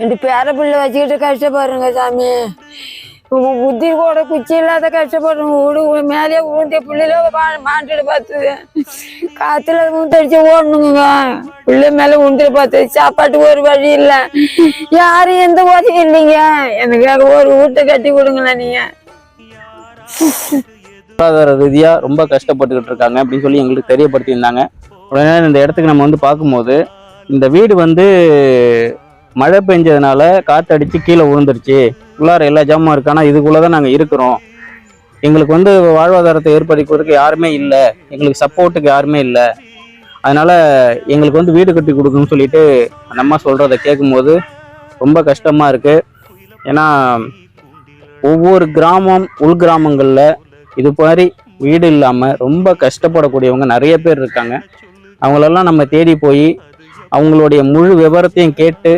ரெண்டு பேர பிள்ளை வச்சுக்கிட்டு கஷ்டப்படுறேங்க சாமி. உங்கள் புத்தி கூட குச்சி இல்லாத கஷ்டப்படுறோம் வீடு மேலேயே ஊண்டிய பிள்ளைல மாட்டிட்டு பார்த்துது. காற்றுல ஊந்தடிச்சு ஓடணுங்க. பிள்ளை மேலே ஊண்டிட்டு பார்த்து சாப்பாட்டுக்கு ஒரு வழி இல்லை. யாரும் எந்த உதவி இல்லைங்க. எனக்காக ஒரு வீட்டை கட்டி கொடுங்களேன் நீங்கள் பொருளாதார ரீதியாக ரொம்ப கஷ்டப்பட்டுக்கிட்டு இருக்காங்க அப்படின்னு சொல்லி எங்களுக்கு தெரியப்படுத்தியிருந்தாங்க. உடனே இந்த இடத்துக்கு நம்ம வந்து பார்க்கும்போது இந்த வீடு வந்து மழை பெஞ்சதுனால காற்றடிச்சு கீழே விழுந்துருச்சு. உள்ளார எல்லா ஜாமான் இருக்கு. ஆனால் இதுக்குள்ளே தான் நாங்கள் இருக்கிறோம். எங்களுக்கு வந்து வாழ்வாதாரத்தை ஏற்படுத்துவதற்கு யாருமே இல்லை. எங்களுக்கு சப்போர்ட்டுக்கு யாருமே இல்லை. அதனால் எங்களுக்கு வந்து வீடு கட்டி கொடுக்குன்னு சொல்லிட்டு அந்த அம்மா சொல்கிறத கேட்கும்போது ரொம்ப கஷ்டமாக இருக்குது ஏன்னா ஒவ்வொரு கிராமம் உள் கிராமங்களில் இது மாதிரி வீடு இல்லாமல் ரொம்ப கஷ்டப்படக்கூடியவங்க நிறைய பேர் இருக்காங்க. அவங்களெல்லாம் நம்ம தேடி போய் அவங்களுடைய முழு விவரத்தையும் கேட்டு